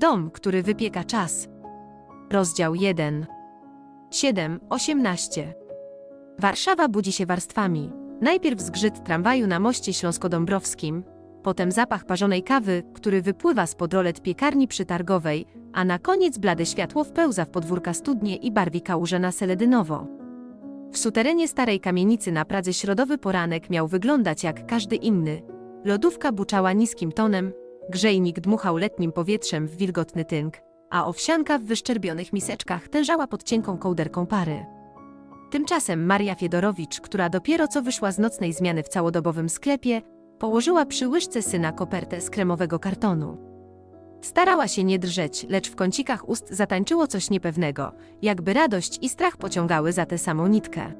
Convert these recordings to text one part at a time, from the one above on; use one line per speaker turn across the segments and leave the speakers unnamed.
Dom, który wypieka czas. Rozdział 1. 7, 18. Warszawa budzi się warstwami. Najpierw zgrzyt tramwaju na moście śląsko-dąbrowskim, potem zapach parzonej kawy, który wypływa z podrolet piekarni przytargowej, a na koniec blade światło wpełza w podwórka studnie i barwi kałuże na seledynowo. W suterenie starej kamienicy na Pradze środowy poranek miał wyglądać jak każdy inny. Lodówka buczała niskim tonem, grzejnik dmuchał letnim powietrzem w wilgotny tynk, a owsianka w wyszczerbionych miseczkach tężała pod cienką kołderką pary. Tymczasem Maria Fiedorowicz, która dopiero co wyszła z nocnej zmiany w całodobowym sklepie, położyła przy łyżce syna kopertę z kremowego kartonu. Starała się nie drżeć, lecz w kącikach ust zatańczyło coś niepewnego, jakby radość i strach pociągały za tę samą nitkę.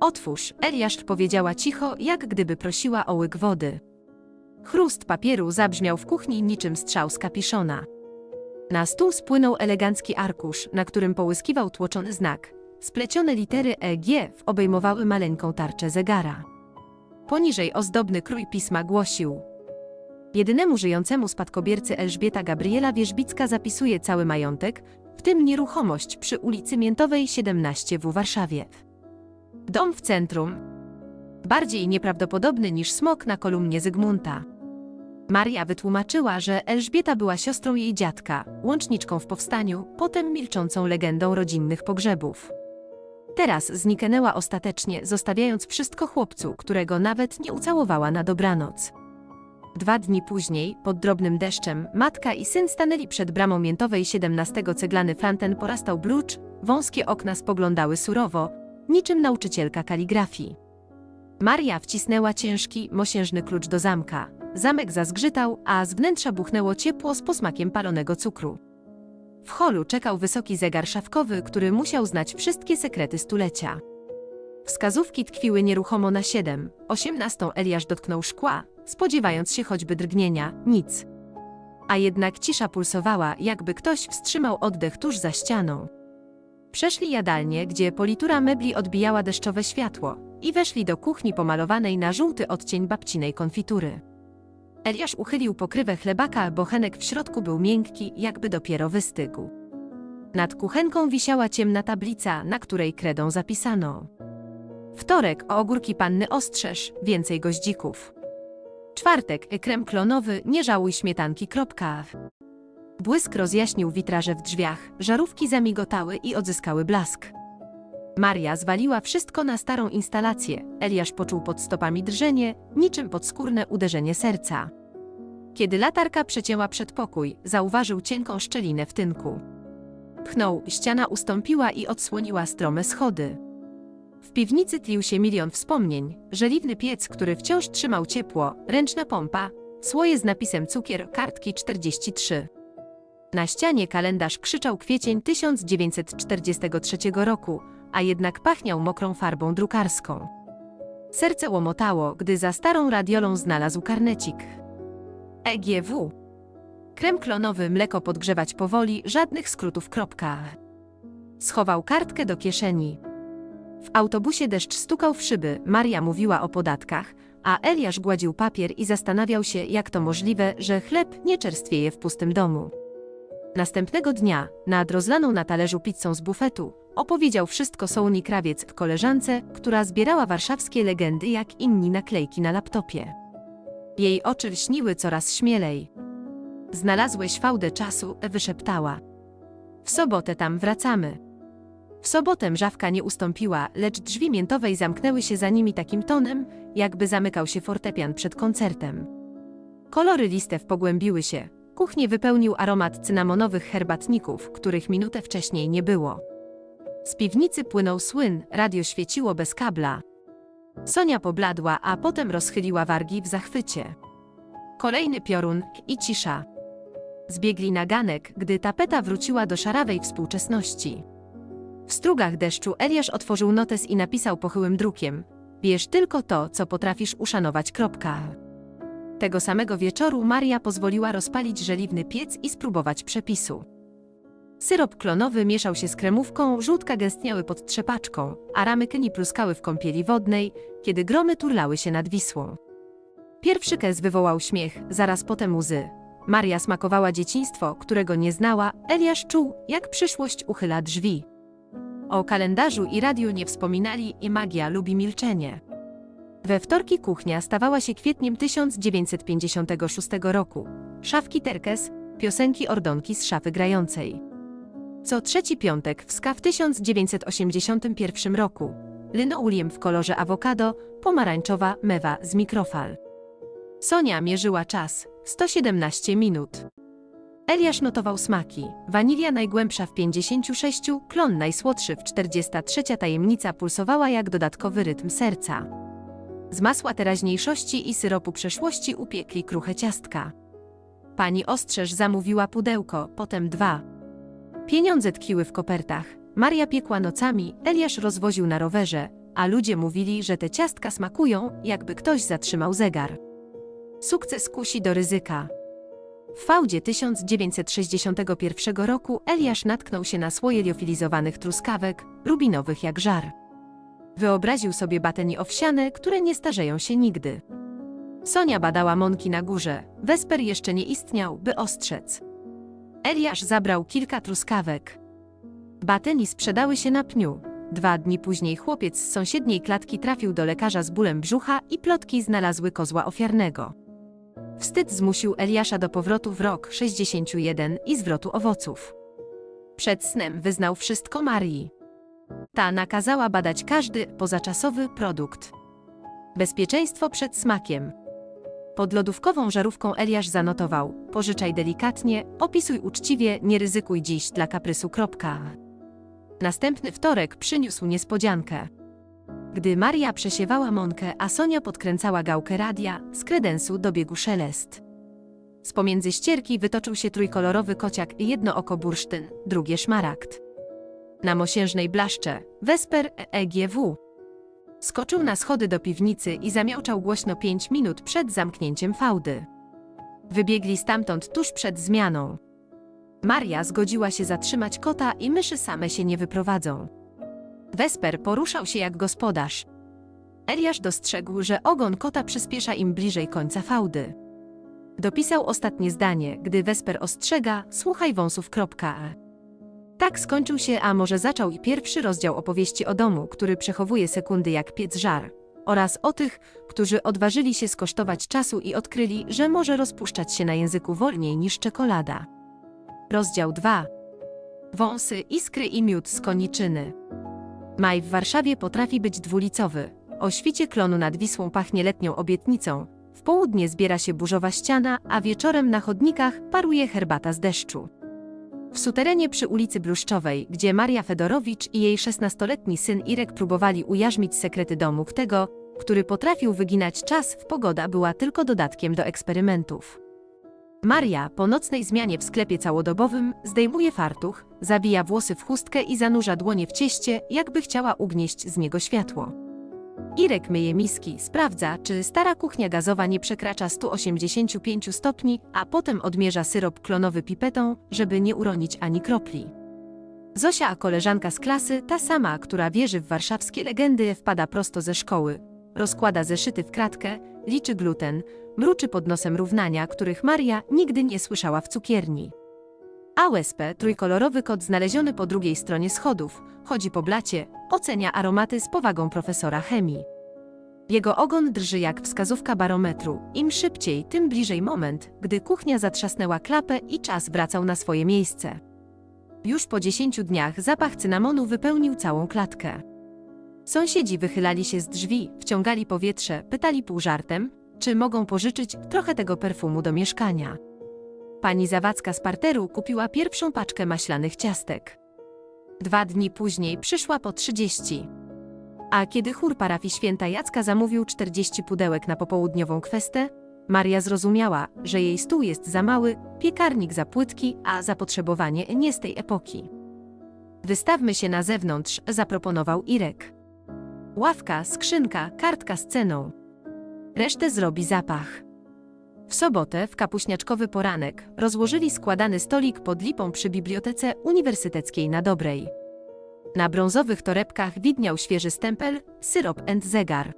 Otwórz, Eliasz powiedziała cicho, jak gdyby prosiła o łyk wody. Chrust papieru zabrzmiał w kuchni niczym strzał z kapiszona. Na stół spłynął elegancki arkusz, na którym połyskiwał tłoczony znak. Splecione litery EG obejmowały maleńką tarczę zegara. Poniżej ozdobny krój pisma głosił. Jedynemu żyjącemu spadkobiercy Elżbieta Gabriela Wierzbicka zapisuje cały majątek, w tym nieruchomość przy ulicy Miętowej 17 w Warszawie. Dom w centrum. Bardziej nieprawdopodobny niż smok na kolumnie Zygmunta. Maria wytłumaczyła, że Elżbieta była siostrą jej dziadka, łączniczką w powstaniu, potem milczącą legendą rodzinnych pogrzebów. Teraz zniknęła ostatecznie, zostawiając wszystko chłopcu, którego nawet nie ucałowała na dobranoc. Dwa dni później, pod drobnym deszczem, matka i syn stanęli przed bramą miętowej 17 ceglany franten porastał blucz, wąskie okna spoglądały surowo, niczym nauczycielka kaligrafii. Maria wcisnęła ciężki, mosiężny klucz do zamka. Zamek zazgrzytał, a z wnętrza buchnęło ciepło z posmakiem palonego cukru. W holu czekał wysoki zegar szafkowy, który musiał znać wszystkie sekrety stulecia. Wskazówki tkwiły nieruchomo na siedem. Osiemnastą Eliasz dotknął szkła, spodziewając się choćby drgnienia, nic. A jednak cisza pulsowała, jakby ktoś wstrzymał oddech tuż za ścianą. Przeszli jadalnię, gdzie politura mebli odbijała deszczowe światło, i weszli do kuchni pomalowanej na żółty odcień babcinej konfitury. Eliasz uchylił pokrywę chlebaka, bo chenek w środku był miękki, jakby dopiero wystygł. Nad kuchenką wisiała ciemna tablica, na której kredą zapisano. Wtorek o ogórki panny ostrzeż, więcej goździków. Czwartek krem klonowy, nie żałuj śmietanki. Kropka. Błysk rozjaśnił witraże w drzwiach, żarówki zamigotały i odzyskały blask. Maria zwaliła wszystko na starą instalację. Eliasz poczuł pod stopami drżenie, niczym podskórne uderzenie serca. Kiedy latarka przecięła przedpokój, zauważył cienką szczelinę w tynku. Pchnął, ściana ustąpiła i odsłoniła strome schody. W piwnicy tlił się milion wspomnień, żeliwny piec, który wciąż trzymał ciepło, ręczna pompa, słoje z napisem cukier, kartki 43. Na ścianie kalendarz krzyczał kwiecień 1943 roku, a jednak pachniał mokrą farbą drukarską. Serce łomotało, gdy za starą radiolą znalazł karnecik. EGW. Krem klonowy, mleko podgrzewać powoli, żadnych skrótów. Kropka. Schował kartkę do kieszeni. W autobusie deszcz stukał w szyby, Maria mówiła o podatkach, a Eliasz gładził papier i zastanawiał się, jak to możliwe, że chleb nie czerstwieje w pustym domu. Następnego dnia, nad rozlaną na talerzu pizzą z bufetu, opowiedział wszystko Sołni Krawiec koleżance, która zbierała warszawskie legendy jak inni naklejki na laptopie. Jej oczy lśniły coraz śmielej. Znalazłeś fałdę czasu, wyszeptała. W sobotę tam wracamy. W sobotę mrzawka nie ustąpiła, lecz drzwi miętowej zamknęły się za nimi takim tonem, jakby zamykał się fortepian przed koncertem. Kolory listew pogłębiły się. Kuchnię wypełnił aromat cynamonowych herbatników, których minutę wcześniej nie było. Z piwnicy płynął słyn, radio świeciło bez kabla. Sonia pobladła, a potem rozchyliła wargi w zachwycie. Kolejny piorun i cisza. Zbiegli na ganek, gdy tapeta wróciła do szarawej współczesności. W strugach deszczu Eliasz otworzył notes i napisał pochyłym drukiem: Bierz tylko to, co potrafisz uszanować. Kropka. Tego samego wieczoru Maria pozwoliła rozpalić żeliwny piec i spróbować przepisu. Syrop klonowy mieszał się z kremówką, żółtka gęstniały pod trzepaczką, a ramy kyni pluskały w kąpieli wodnej, kiedy gromy turlały się nad Wisłą. Pierwszy kez wywołał śmiech, zaraz potem łzy. Maria smakowała dzieciństwo, którego nie znała, Eliasz czuł, jak przyszłość uchyla drzwi. O kalendarzu i radiu nie wspominali i magia lubi milczenie. We wtorki kuchnia stawała się kwietniem 1956 roku. Szafki Terkes, piosenki Ordonki z szafy grającej. Co trzeci piątek w SKA w 1981 roku. Linoleum w kolorze awokado, pomarańczowa mewa z mikrofal. Sonia mierzyła czas 117 minut. Eliasz notował smaki. Wanilia najgłębsza w 56, klon najsłodszy w 43 tajemnica pulsowała jak dodatkowy rytm serca. Z masła teraźniejszości i syropu przeszłości upiekli kruche ciastka. Pani Ostrzeż zamówiła pudełko, potem dwa. Pieniądze tkwiły w kopertach. Maria piekła nocami, Eliasz rozwoził na rowerze, a ludzie mówili, że te ciastka smakują, jakby ktoś zatrzymał zegar. Sukces kusi do ryzyka. W fałdzie 1961 roku Eliasz natknął się na słoje liofilizowanych truskawek, rubinowych jak żar. Wyobraził sobie bateni owsiane, które nie starzeją się nigdy. Sonia badała mąki na górze, Wesper jeszcze nie istniał, by ostrzec. Eliasz zabrał kilka truskawek. Bateni sprzedały się na pniu. Dwa dni później chłopiec z sąsiedniej klatki trafił do lekarza z bólem brzucha i plotki znalazły kozła ofiarnego. Wstyd zmusił Eliasza do powrotu w rok 61 i zwrotu owoców. Przed snem wyznał wszystko Marii. Ta nakazała badać każdy pozaczasowy produkt. Bezpieczeństwo przed smakiem. Pod lodówkową żarówką Eliasz zanotował: pożyczaj delikatnie, opisuj uczciwie, nie ryzykuj dziś dla kaprysu. Kropka. Następny wtorek przyniósł niespodziankę. Gdy Maria przesiewała mąkę, a Sonia podkręcała gałkę radia, z kredensu dobiegł szelest. Z pomiędzy ścierki wytoczył się trójkolorowy kociak i jedno oko bursztyn, drugie szmaragd. Na mosiężnej blaszcze, Wesper EGW. Skoczył na schody do piwnicy i zamiałczał głośno pięć minut przed zamknięciem fałdy. Wybiegli stamtąd tuż przed zmianą. Maria zgodziła się zatrzymać kota i myszy same się nie wyprowadzą. Wesper poruszał się jak gospodarz. Eliasz dostrzegł, że ogon kota przyspiesza im bliżej końca fałdy. Dopisał ostatnie zdanie, gdy Wesper ostrzega, słuchaj wąsów. Tak skończył się, a może zaczął i pierwszy rozdział opowieści o domu, który przechowuje sekundy jak piec żar, oraz o tych, którzy odważyli się skosztować czasu i odkryli, że może rozpuszczać się na języku wolniej niż czekolada. Rozdział 2. Wąsy, iskry i miód z koniczyny. Maj w Warszawie potrafi być dwulicowy. O świcie klonu nad Wisłą pachnie letnią obietnicą. W południe zbiera się burzowa ściana, a wieczorem na chodnikach paruje herbata z deszczu. W suterenie przy ulicy Bluszczowej, gdzie Maria Fedorowicz i jej 16-letni syn Irek próbowali ujarzmić sekrety domów tego, który potrafił wyginać czas w pogoda była tylko dodatkiem do eksperymentów. Maria po nocnej zmianie w sklepie całodobowym zdejmuje fartuch, zabija włosy w chustkę i zanurza dłonie w cieście, jakby chciała ugnieść z niego światło. Irek myje miski, sprawdza, czy stara kuchnia gazowa nie przekracza 185 stopni, a potem odmierza syrop klonowy pipetą, żeby nie uronić ani kropli. Zosia, a koleżanka z klasy, ta sama, która wierzy w warszawskie legendy, wpada prosto ze szkoły. Rozkłada zeszyty w kratkę, liczy gluten, mruczy pod nosem równania, których Maria nigdy nie słyszała w cukierni. AUSP, trójkolorowy kot znaleziony po drugiej stronie schodów, chodzi po blacie, ocenia aromaty z powagą profesora chemii. Jego ogon drży jak wskazówka barometru. Im szybciej, tym bliżej moment, gdy kuchnia zatrzasnęła klapę i czas wracał na swoje miejsce. Już po dziesięciu dniach zapach cynamonu wypełnił całą klatkę. Sąsiedzi wychylali się z drzwi, wciągali powietrze, pytali pół żartem, czy mogą pożyczyć trochę tego perfumu do mieszkania. Pani Zawadzka z parteru kupiła pierwszą paczkę maślanych ciastek. Dwa dni później przyszła po 30. A kiedy chór parafii święta Jacka zamówił 40 pudełek na popołudniową kwestę, Maria zrozumiała, że jej stół jest za mały, piekarnik za płytki, a zapotrzebowanie nie z tej epoki. Wystawmy się na zewnątrz, zaproponował Irek. Ławka, skrzynka, kartka z ceną. Resztę zrobi zapach. W sobotę, w kapuśniaczkowy poranek, rozłożyli składany stolik pod lipą przy Bibliotece Uniwersyteckiej na Dobrej. Na brązowych torebkach widniał świeży stempel, syrop and zegar.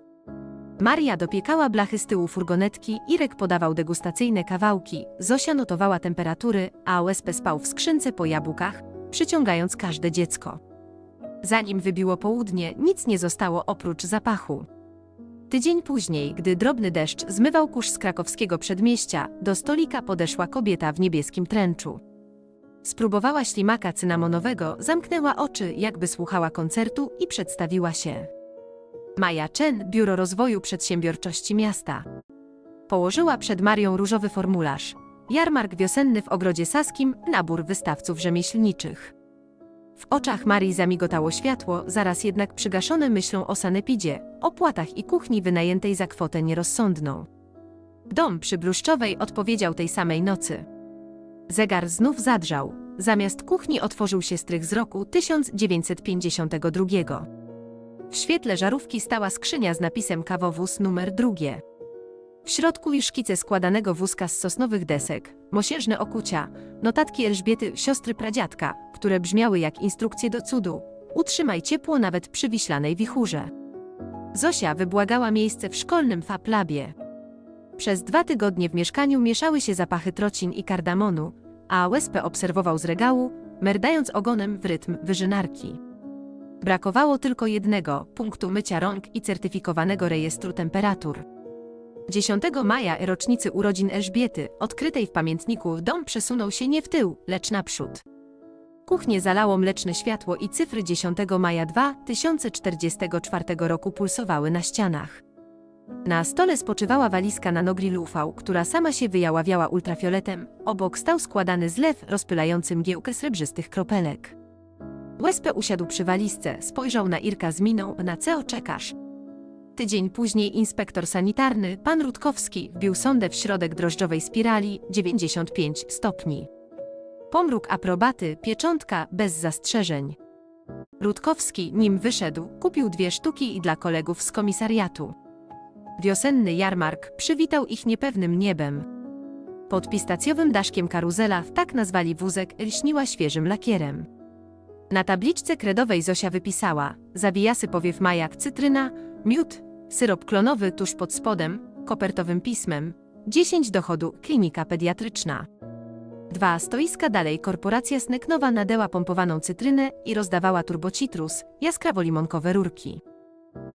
Maria dopiekała blachy z tyłu furgonetki, Irek podawał degustacyjne kawałki, Zosia notowała temperatury, a OSP spał w skrzynce po jabłkach, przyciągając każde dziecko. Zanim wybiło południe, nic nie zostało oprócz zapachu. Tydzień później, gdy drobny deszcz zmywał kurz z krakowskiego przedmieścia, do stolika podeszła kobieta w niebieskim tręczu. Spróbowała ślimaka cynamonowego, zamknęła oczy, jakby słuchała koncertu i przedstawiła się. Maja Chen, Biuro Rozwoju Przedsiębiorczości Miasta. Położyła przed Marią różowy formularz. Jarmark wiosenny w Ogrodzie Saskim, nabór wystawców rzemieślniczych. W oczach Marii zamigotało światło, zaraz jednak przygaszone myślą o sanepidzie, opłatach i kuchni wynajętej za kwotę nierozsądną. Dom przy Bluszczowej odpowiedział tej samej nocy. Zegar znów zadrżał. Zamiast kuchni otworzył się strych z roku 1952. W świetle żarówki stała skrzynia z napisem kawowóz numer drugie. W środku już szkice składanego wózka z sosnowych desek, mosiężne okucia, notatki Elżbiety, siostry pradziadka, które brzmiały jak instrukcje do cudu. Utrzymaj ciepło nawet przy wiślanej wichurze. Zosia wybłagała miejsce w szkolnym faplabie. Przez dwa tygodnie w mieszkaniu mieszały się zapachy trocin i kardamonu, a Łespę obserwował z regału, merdając ogonem w rytm wyżynarki. Brakowało tylko jednego punktu mycia rąk i certyfikowanego rejestru temperatur. 10 maja rocznicy urodzin Elżbiety, odkrytej w pamiętniku, dom przesunął się nie w tył, lecz naprzód. Kuchnię zalało mleczne światło i cyfry 10 maja 2044 roku pulsowały na ścianach. Na stole spoczywała walizka na nogrilu UV, która sama się wyjaławiała ultrafioletem, obok stał składany zlew rozpylający mgiełkę srebrzystych kropelek. Łespę usiadł przy walizce, spojrzał na Irka z miną, na co czekasz? Tydzień później inspektor sanitarny, pan Rutkowski, wbił sondę w środek drożdżowej spirali 95 stopni. Pomruk aprobaty, pieczątka, bez zastrzeżeń. Rutkowski, nim wyszedł, kupił dwie sztuki i dla kolegów z komisariatu. Wiosenny jarmark przywitał ich niepewnym niebem. Pod pistacjowym daszkiem karuzela, tak nazwali wózek, lśniła świeżym lakierem. Na tabliczce kredowej Zosia wypisała zawijasy powiew majak cytryna, miód, syrop klonowy tuż pod spodem, kopertowym pismem, 10 dochodu, klinika pediatryczna. Dwa stoiska dalej korporacja Sneknowa nadęła pompowaną cytrynę i rozdawała turbocitrus, jaskrawo-limonkowe rurki.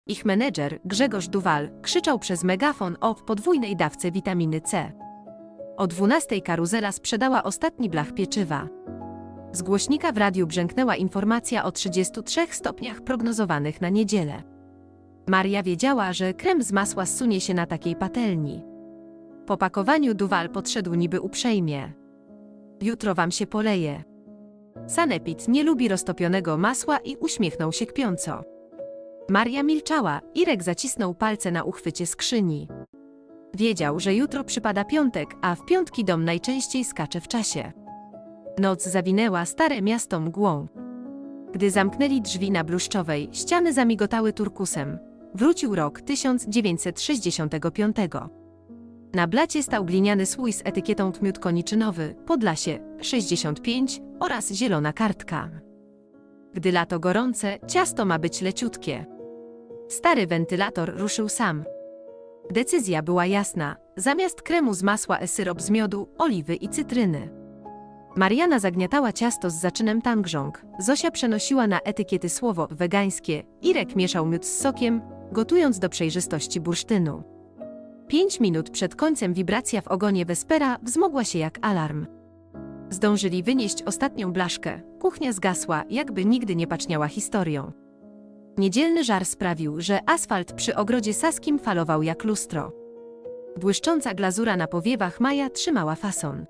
Ich menedżer, Grzegorz Duwal, krzyczał przez megafon o podwójnej dawce witaminy C. O 12 karuzela sprzedała ostatni blach pieczywa. Z głośnika w radiu brzęknęła informacja o 33 stopniach prognozowanych na niedzielę. Maria wiedziała, że krem z masła zsunie się na takiej patelni. Po pakowaniu Duwal podszedł niby uprzejmie. Jutro wam się poleje. Sanepid nie lubi roztopionego masła i uśmiechnął się kpiąco. Maria milczała, Irek zacisnął palce na uchwycie skrzyni. Wiedział, że jutro przypada piątek, a w piątki dom najczęściej skacze w czasie. Noc zawinęła stare miasto mgłą. Gdy zamknęli drzwi na Bluszczowej, ściany zamigotały turkusem. Wrócił rok 1965. Na blacie stał gliniany słój z etykietą tmiód koniczynowy, Podlasie 65 oraz zielona kartka. Gdy lato gorące, ciasto ma być leciutkie. Stary wentylator ruszył sam. Decyzja była jasna. Zamiast kremu z masła e syrop z miodu, oliwy i cytryny. Mariana zagniatała ciasto z zaczynem tangrząg. Zosia przenosiła na etykiety słowo wegańskie. Irek mieszał miód z sokiem, gotując do przejrzystości bursztynu. Pięć minut przed końcem wibracja w ogonie Vespera wzmogła się jak alarm. Zdążyli wynieść ostatnią blaszkę. Kuchnia zgasła, jakby nigdy nie paczniała historią. Niedzielny żar sprawił, że asfalt przy ogrodzie saskim falował jak lustro. Błyszcząca glazura na powiewach Maja trzymała fason.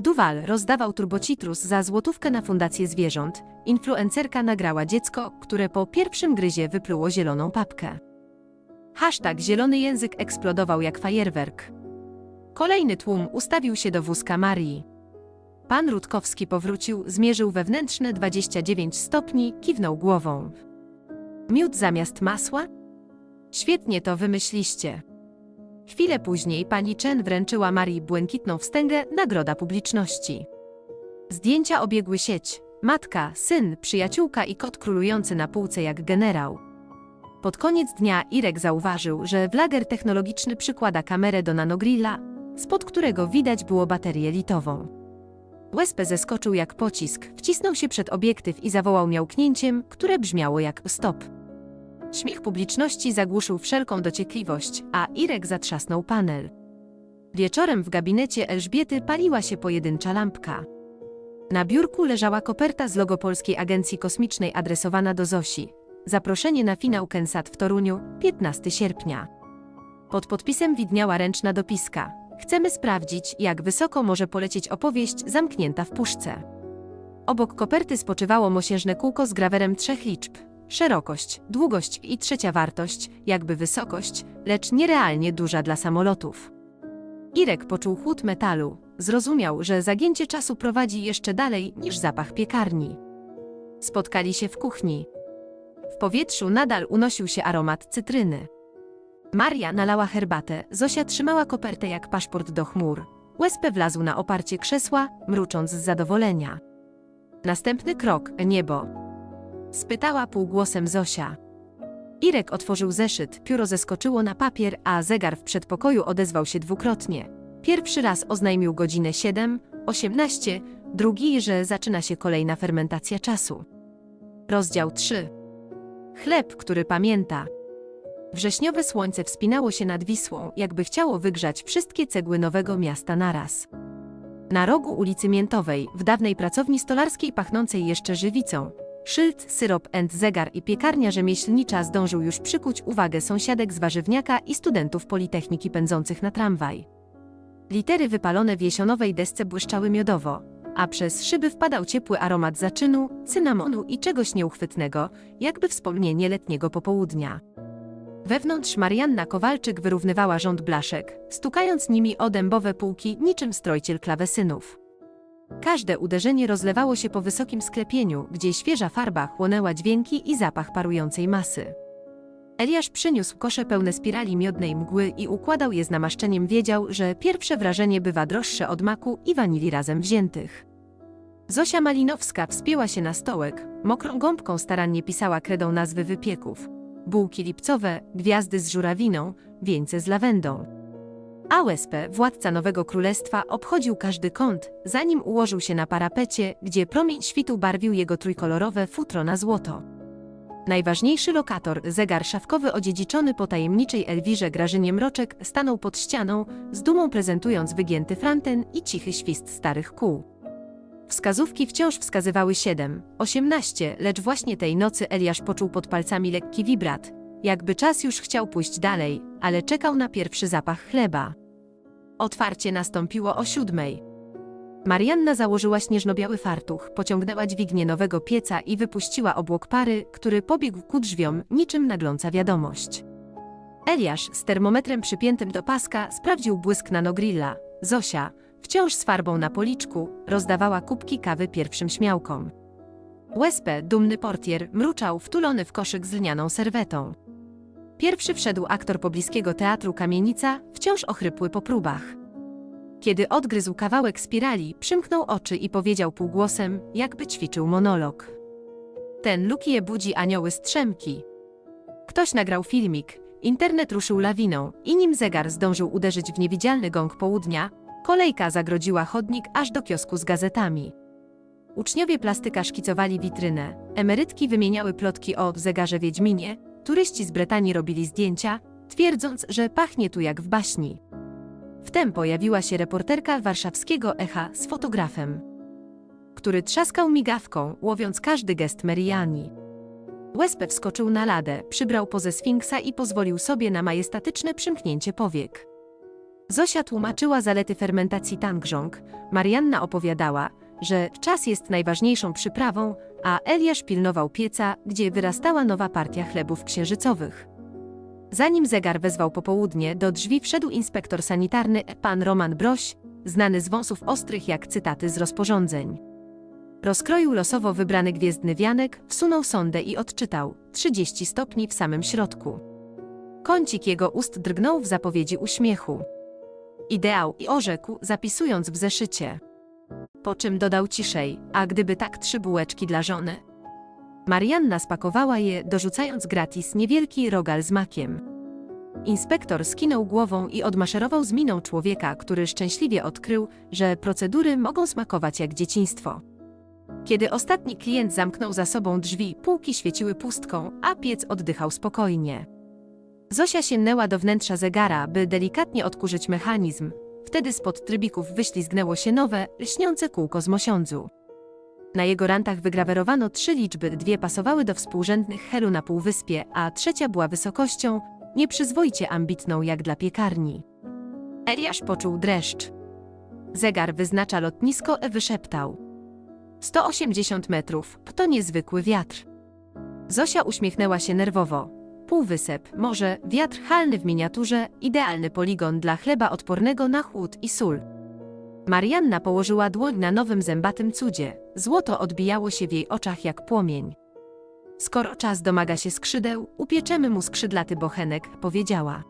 Duwal rozdawał turbocitrus za złotówkę na fundację zwierząt. Influencerka nagrała dziecko, które po pierwszym gryzie wypluło zieloną papkę. Hashtag zielony język eksplodował jak fajerwerk. Kolejny tłum ustawił się do wózka Marii. Pan Rutkowski powrócił, zmierzył wewnętrzne 29 stopni, kiwnął głową. Miód zamiast masła? Świetnie to wymyśliście. Chwilę później pani Chen wręczyła Marii błękitną wstęgę nagroda publiczności. Zdjęcia obiegły sieć. Matka, syn, przyjaciółka i kot królujący na półce jak generał. Pod koniec dnia Irek zauważył, że Wlager technologiczny przykłada kamerę do nanogrilla, spod którego widać było baterię litową. Łespę zeskoczył jak pocisk, wcisnął się przed obiektyw i zawołał miałknięciem, które brzmiało jak stop. Śmiech publiczności zagłuszył wszelką dociekliwość, a Irek zatrzasnął panel. Wieczorem w gabinecie Elżbiety paliła się pojedyncza lampka. Na biurku leżała koperta z logo Polskiej Agencji Kosmicznej adresowana do Zosi. Zaproszenie na finał Kensat w Toruniu, 15 sierpnia. Pod podpisem widniała ręczna dopiska. Chcemy sprawdzić, jak wysoko może polecieć opowieść zamknięta w puszce. Obok koperty spoczywało mosiężne kółko z grawerem trzech liczb. Szerokość, długość i trzecia wartość, jakby wysokość, lecz nierealnie duża dla samolotów. Irek poczuł chłód metalu. Zrozumiał, że zagięcie czasu prowadzi jeszcze dalej niż zapach piekarni. Spotkali się w kuchni. W powietrzu nadal unosił się aromat cytryny. Maria nalała herbatę, Zosia trzymała kopertę jak paszport do chmur. Łespę wlazł na oparcie krzesła, mrucząc z zadowolenia. Następny krok, niebo. Spytała półgłosem Zosia. Irek otworzył zeszyt, pióro zeskoczyło na papier, a zegar w przedpokoju odezwał się dwukrotnie. Pierwszy raz oznajmił godzinę 7, 18, drugi, że zaczyna się kolejna fermentacja czasu. Rozdział 3. Chleb, który pamięta. Wrześniowe słońce wspinało się nad Wisłą, jakby chciało wygrzać wszystkie cegły nowego miasta naraz. Na rogu ulicy Miętowej, w dawnej pracowni stolarskiej pachnącej jeszcze żywicą, szyld, syrop and zegar i piekarnia rzemieślnicza zdążył już przykuć uwagę sąsiadek z warzywniaka i studentów Politechniki pędzących na tramwaj. Litery wypalone w jesionowej desce błyszczały miodowo, a przez szyby wpadał ciepły aromat zaczynu, cynamonu i czegoś nieuchwytnego, jakby wspomnienie letniego popołudnia. Wewnątrz Marianna Kowalczyk wyrównywała rząd blaszek, stukając nimi o dębowe półki niczym strojciel klawesynów. Każde uderzenie rozlewało się po wysokim sklepieniu, gdzie świeża farba chłonęła dźwięki i zapach parującej masy. Eliasz przyniósł kosze pełne spirali miodnej mgły i układał je z namaszczeniem wiedział, że pierwsze wrażenie bywa droższe od maku i wanili razem wziętych. Zosia Malinowska wspięła się na stołek, mokrą gąbką starannie pisała kredą nazwy wypieków. Bułki lipcowe, gwiazdy z żurawiną, wieńce z lawendą. Ałespę, władca Nowego Królestwa, obchodził każdy kąt, zanim ułożył się na parapecie, gdzie promień świtu barwił jego trójkolorowe futro na złoto. Najważniejszy lokator, zegar szafkowy odziedziczony po tajemniczej Elwirze Grażynie Mroczek, stanął pod ścianą, z dumą prezentując wygięty franten i cichy świst starych kół. Wskazówki wciąż wskazywały 7, 18, lecz właśnie tej nocy Eliasz poczuł pod palcami lekki wibrat, jakby czas już chciał pójść dalej, ale czekał na pierwszy zapach chleba. Otwarcie nastąpiło o siódmej. Marianna założyła śnieżno-biały fartuch, pociągnęła dźwignię nowego pieca i wypuściła obłok pary, który pobiegł ku drzwiom, niczym nagląca wiadomość. Eliasz, z termometrem przypiętym do paska, sprawdził błysk nanogrilla. Zosia, wciąż z farbą na policzku, rozdawała kubki kawy pierwszym śmiałkom. Łespę, dumny portier, mruczał wtulony w koszyk z lnianą serwetą. Pierwszy wszedł aktor pobliskiego teatru Kamienica, wciąż ochrypły po próbach. Kiedy odgryzł kawałek spirali, przymknął oczy i powiedział półgłosem, jakby ćwiczył monolog. Ten Lukie budzi anioły strzemki. Ktoś nagrał filmik, internet ruszył lawiną i nim zegar zdążył uderzyć w niewidzialny gong południa, kolejka zagrodziła chodnik aż do kiosku z gazetami. Uczniowie plastyka szkicowali witrynę, emerytki wymieniały plotki o zegarze Wiedźminie, turyści z Bretanii robili zdjęcia, twierdząc, że pachnie tu jak w baśni. Wtem pojawiła się reporterka warszawskiego Echa z fotografem, który trzaskał migawką, łowiąc każdy gest Meriani. Łespę wskoczył na ladę, przybrał pozę sfinksa i pozwolił sobie na majestatyczne przymknięcie powiek. Zosia tłumaczyła zalety fermentacji tangrząg, Marianna opowiadała, że czas jest najważniejszą przyprawą, a Eliasz pilnował pieca, gdzie wyrastała nowa partia chlebów księżycowych. Zanim zegar wezwał popołudnie, do drzwi wszedł inspektor sanitarny pan Roman Broś, znany z wąsów ostrych jak cytaty z rozporządzeń. Rozkroił losowo wybrany gwiezdny wianek, wsunął sondę i odczytał 30 stopni w samym środku. Kącik jego ust drgnął w zapowiedzi uśmiechu. Ideał i orzekł, zapisując w zeszycie. Po czym dodał ciszej, a gdyby tak trzy bułeczki dla żony? Marianna spakowała je, dorzucając gratis niewielki rogal z makiem. Inspektor skinął głową i odmaszerował z miną człowieka, który szczęśliwie odkrył, że procedury mogą smakować jak dzieciństwo. Kiedy ostatni klient zamknął za sobą drzwi, półki świeciły pustką, a piec oddychał spokojnie. Zosia sięgnęła do wnętrza zegara, by delikatnie odkurzyć mechanizm. Wtedy spod trybików wyślizgnęło się nowe, lśniące kółko z mosiądzu. Na jego rantach wygrawerowano trzy liczby, dwie pasowały do współrzędnych helu na półwyspie, a trzecia była wysokością, nieprzyzwoicie ambitną jak dla piekarni. Eliasz poczuł dreszcz. Zegar wyznacza lotnisko, e wyszeptał. 180 metrów, to niezwykły wiatr. Zosia uśmiechnęła się nerwowo. Półwysep, może wiatr halny w miniaturze, idealny poligon dla chleba odpornego na chłód i sól. Marianna położyła dłoń na nowym zębatym cudzie. Złoto odbijało się w jej oczach jak płomień. Skoro czas domaga się skrzydeł, upieczemy mu skrzydlaty bochenek, powiedziała.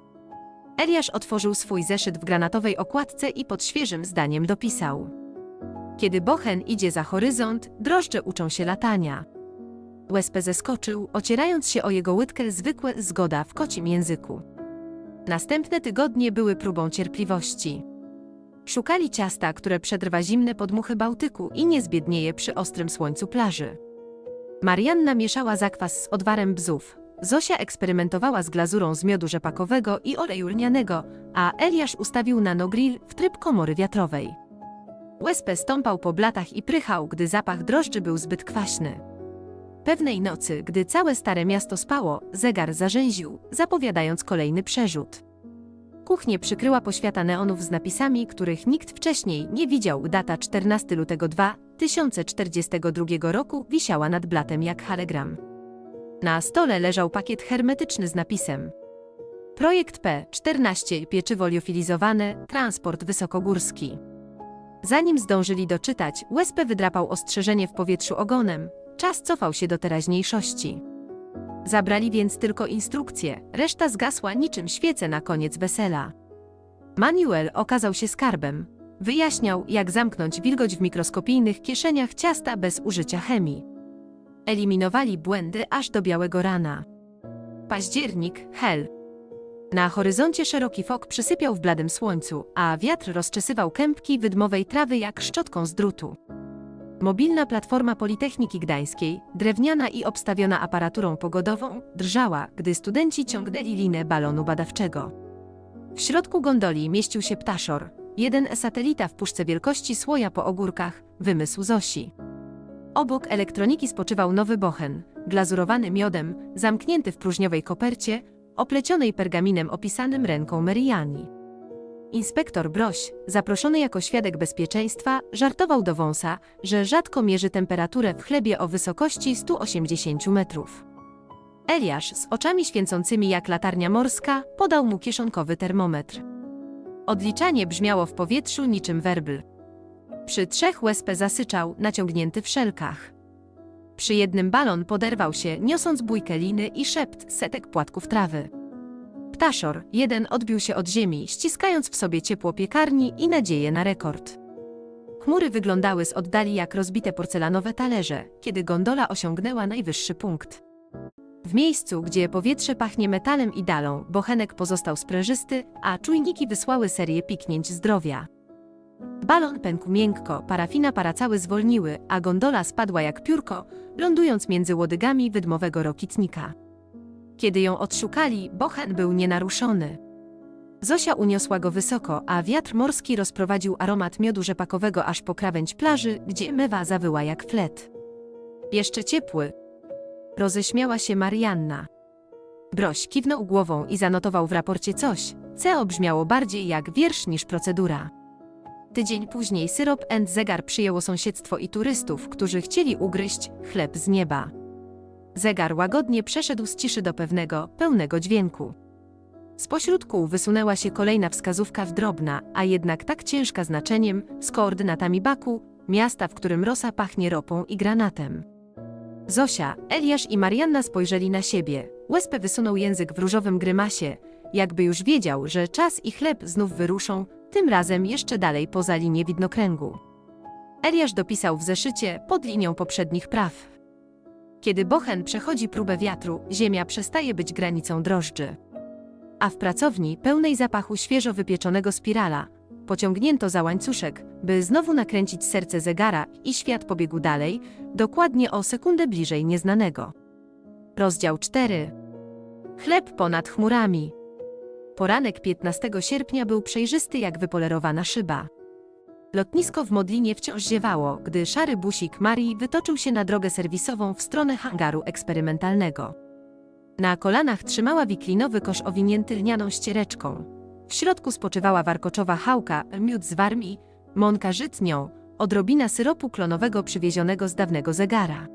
Eliasz otworzył swój zeszyt w granatowej okładce i pod świeżym zdaniem dopisał. Kiedy bochen idzie za horyzont, drożdże uczą się latania. Łespę zeskoczył, ocierając się o jego łydkę zwykłe zgoda w kocim języku. Następne tygodnie były próbą cierpliwości. Szukali ciasta, które przetrwa zimne podmuchy Bałtyku i nie zbiednieje przy ostrym słońcu plaży. Marianna mieszała zakwas z odwarem bzów. Zosia eksperymentowała z glazurą z miodu rzepakowego i oleju lnianego, a Eliasz ustawił nanogrill w tryb komory wiatrowej. Łespę stąpał po blatach i prychał, gdy zapach drożdży był zbyt kwaśny. Pewnej nocy, gdy całe stare miasto spało, zegar zarzęził, zapowiadając kolejny przerzut. Kuchnię przykryła poświata neonów z napisami, których nikt wcześniej nie widział. Data 14 lutego 2042 roku wisiała nad blatem jak halegram. Na stole leżał pakiet hermetyczny z napisem Projekt P14 pieczywo liofilizowane, transport wysokogórski. Zanim zdążyli doczytać, Łespę wydrapał ostrzeżenie w powietrzu ogonem. Czas cofał się do teraźniejszości. Zabrali więc tylko instrukcje, reszta zgasła niczym świece na koniec wesela. Manuel okazał się skarbem. Wyjaśniał, jak zamknąć wilgoć w mikroskopijnych kieszeniach ciasta bez użycia chemii. Eliminowali błędy aż do białego rana. Październik, hel. Na horyzoncie szeroki fok przysypiał w bladym słońcu, a wiatr rozczesywał kępki wydmowej trawy jak szczotką z drutu. Mobilna platforma Politechniki Gdańskiej, drewniana i obstawiona aparaturą pogodową, drżała, gdy studenci ciągnęli linę balonu badawczego. W środku gondoli mieścił się ptaszor, jeden satelita w puszce wielkości słoja po ogórkach, wymysł Zosi. Obok elektroniki spoczywał nowy bochen, glazurowany miodem, zamknięty w próżniowej kopercie, oplecionej pergaminem opisanym ręką Meriani. Inspektor Broś, zaproszony jako świadek bezpieczeństwa, żartował do wąsa, że rzadko mierzy temperaturę w chlebie o wysokości 180 metrów. Eliasz, z oczami święcącymi jak latarnia morska, podał mu kieszonkowy termometr. Odliczanie brzmiało w powietrzu niczym werbl. Przy trzech łespę zasyczał, naciągnięty w szelkach. Przy jednym balon poderwał się, niosąc bójkę liny i szept setek płatków trawy. Ptaszor, jeden odbił się od ziemi, ściskając w sobie ciepło piekarni i nadzieję na rekord. Chmury wyglądały z oddali jak rozbite porcelanowe talerze, kiedy gondola osiągnęła najwyższy punkt. W miejscu, gdzie powietrze pachnie metalem i dalą, bochenek pozostał sprężysty, a czujniki wysłały serię piknięć zdrowia. Balon pękł miękko, parafina paracały zwolniły, a gondola spadła jak piórko, lądując między łodygami wydmowego rokitnika. Kiedy ją odszukali, bochen był nienaruszony. Zosia uniosła go wysoko, a wiatr morski rozprowadził aromat miodu rzepakowego aż po krawędź plaży, gdzie mewa zawyła jak flet. Jeszcze ciepły. Roześmiała się Marianna. Broś kiwnął głową i zanotował w raporcie coś, co brzmiało bardziej jak wiersz niż procedura. Tydzień później syrop and zegar przyjęło sąsiedztwo i turystów, którzy chcieli ugryźć chleb z nieba. Zegar łagodnie przeszedł z ciszy do pewnego, pełnego dźwięku. Spośród kół wysunęła się kolejna wskazówka w drobna, a jednak tak ciężka znaczeniem, z koordynatami Baku, miasta, w którym rosa pachnie ropą i granatem. Zosia, Eliasz i Marianna spojrzeli na siebie. Łespę wysunął język w różowym grymasie, jakby już wiedział, że czas i chleb znów wyruszą, tym razem jeszcze dalej poza linię widnokręgu. Eliasz dopisał w zeszycie pod linią poprzednich praw. Kiedy bochen przechodzi próbę wiatru, ziemia przestaje być granicą drożdży. A w pracowni, pełnej zapachu świeżo wypieczonego spirala, pociągnięto za łańcuszek, by znowu nakręcić serce zegara i świat pobiegł dalej, dokładnie o sekundę bliżej nieznanego. Rozdział 4. Chleb ponad chmurami. Poranek 15 sierpnia był przejrzysty jak wypolerowana szyba. Lotnisko w Modlinie wciąż ziewało, gdy szary busik Marii wytoczył się na drogę serwisową w stronę hangaru eksperymentalnego. Na kolanach trzymała wiklinowy kosz owinięty lnianą ściereczką. W środku spoczywała warkoczowa chałka, miód z warmii, mąka żytnią, odrobina syropu klonowego przywiezionego z dawnego zegara.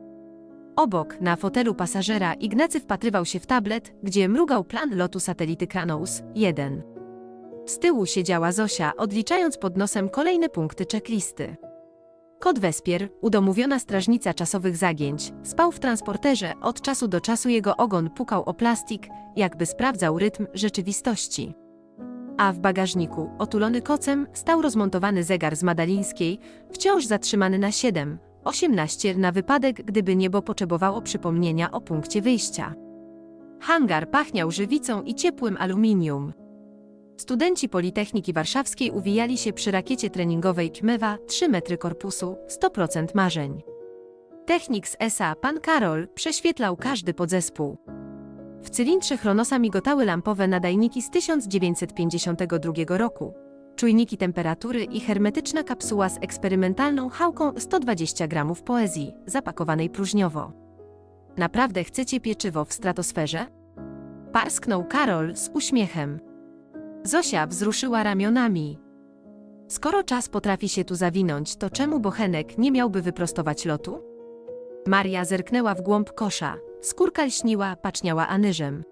Obok, na fotelu pasażera, Ignacy wpatrywał się w tablet, gdzie mrugał plan lotu satelity Kranos 1. Z tyłu siedziała Zosia, odliczając pod nosem kolejne punkty checklisty. Kot Wespier, udomowiona strażnica czasowych zagięć, spał w transporterze, od czasu do czasu jego ogon pukał o plastik, jakby sprawdzał rytm rzeczywistości. A w bagażniku, otulony kocem, stał rozmontowany zegar z Madalińskiej, wciąż zatrzymany na 7, 18 na wypadek, gdyby niebo potrzebowało przypomnienia o punkcie wyjścia. Hangar pachniał żywicą i ciepłym aluminium. Studenci Politechniki Warszawskiej uwijali się przy rakiecie treningowej Kmewa 3 metry korpusu, 100% marzeń. Technik z ESA, pan Karol, prześwietlał każdy podzespół. W cylindrze Chronosa migotały lampowe nadajniki z 1952 roku, czujniki temperatury i hermetyczna kapsuła z eksperymentalną chałką 120 gramów poezji, zapakowanej próżniowo. Naprawdę chcecie pieczywo w stratosferze? Parsknął Karol z uśmiechem. Zosia wzruszyła ramionami. Skoro czas potrafi się tu zawinąć, to czemu Bochenek nie miałby wyprostować lotu? Maria zerknęła w głąb kosza. Skórka lśniła, paczniała anyżem.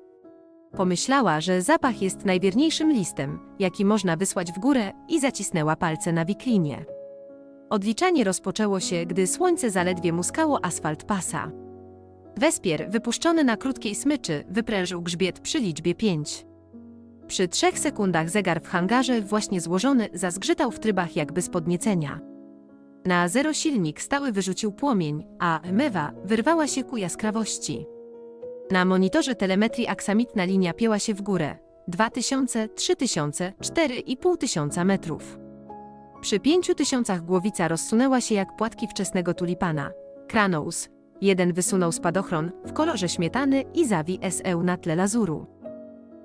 Pomyślała, że zapach jest najwierniejszym listem, jaki można wysłać w górę i zacisnęła palce na wiklinie. Odliczanie rozpoczęło się, gdy słońce zaledwie muskało asfalt pasa. Wespier, wypuszczony na krótkiej smyczy, wyprężył grzbiet przy liczbie 5. Przy trzech sekundach zegar w hangarze, właśnie złożony, zazgrzytał w trybach jakby z podniecenia. Na zero silnik stały wyrzucił płomień, a mewa wyrwała się ku jaskrawości. Na monitorze telemetrii aksamitna linia pięła się w górę. 2000, 3000, 4,5 tysiąca metrów. Przy 5000 głowica rozsunęła się jak płatki wczesnego tulipana. Kranos. Jeden wysunął spadochron w kolorze śmietany i zawi SE na tle lazuru.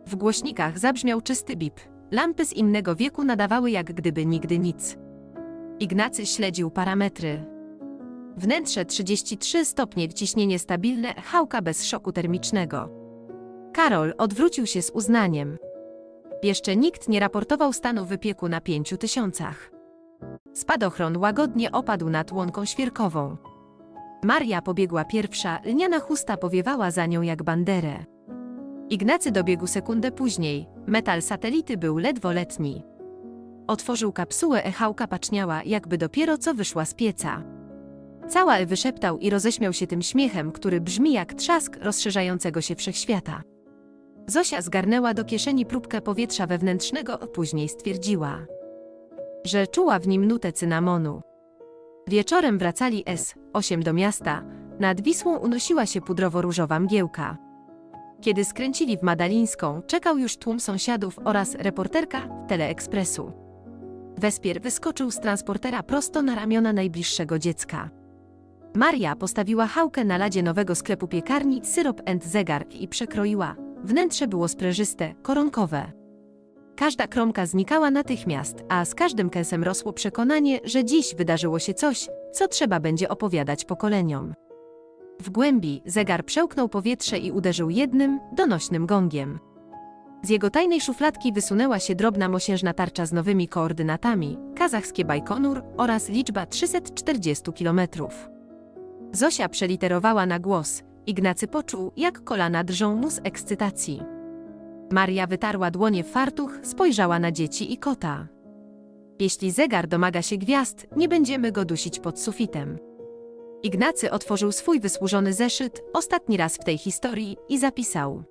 W głośnikach zabrzmiał czysty bip. Lampy z innego wieku nadawały jak gdyby nigdy nic. Ignacy śledził parametry. Wnętrze 33 stopnie, ciśnienie stabilne, chałka bez szoku termicznego. Karol odwrócił się z uznaniem. Jeszcze nikt nie raportował stanu wypieku na pięciu tysiącach. Spadochron łagodnie opadł nad łąką świerkową. Maria pobiegła pierwsza, lniana chusta powiewała za nią jak banderę. Ignacy dobiegł sekundę później, metal satelity był ledwo letni. Otworzył kapsułę, echałka paczniała, jakby dopiero co wyszła z pieca. Cała wyszeptał i roześmiał się tym śmiechem, który brzmi jak trzask rozszerzającego się wszechświata. Zosia zgarnęła do kieszeni próbkę powietrza wewnętrznego, później stwierdziła, że czuła w nim nutę cynamonu. Wieczorem wracali S8 do miasta, nad Wisłą unosiła się pudrowo-różowa mgiełka. Kiedy skręcili w Madalińską, czekał już tłum sąsiadów oraz reporterka Teleekspresu. Wespier wyskoczył z transportera prosto na ramiona najbliższego dziecka. Maria postawiła chałkę na ladzie nowego sklepu piekarni Syrop and Zegar i przekroiła. Wnętrze było sprężyste, koronkowe. Każda kromka znikała natychmiast, a z każdym kęsem rosło przekonanie, że dziś wydarzyło się coś, co trzeba będzie opowiadać pokoleniom. W głębi zegar przełknął powietrze i uderzył jednym, donośnym gongiem. Z jego tajnej szufladki wysunęła się drobna mosiężna tarcza z nowymi koordynatami, kazachskie Bajkonur oraz liczba 340 kilometrów. Zosia przeliterowała na głos. Ignacy poczuł, jak kolana drżą mu z ekscytacji. Maria wytarła dłonie w fartuch, spojrzała na dzieci i kota. Jeśli zegar domaga się gwiazd, nie będziemy go dusić pod sufitem. Ignacy otworzył swój wysłużony zeszyt, ostatni raz w tej historii, i zapisał.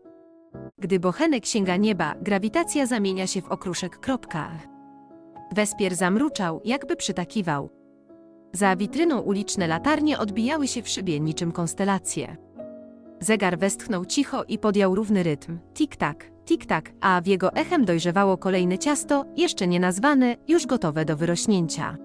Gdy bochenek sięga nieba, grawitacja zamienia się w okruszek. Kropka. Wespier zamruczał, jakby przytakiwał. Za witryną uliczne latarnie odbijały się w szybie niczym konstelacje. Zegar westchnął cicho i podjął równy rytm. Tik-tak, tik-tak, a w jego echem dojrzewało kolejne ciasto, jeszcze nie nazwane, już gotowe do wyrośnięcia.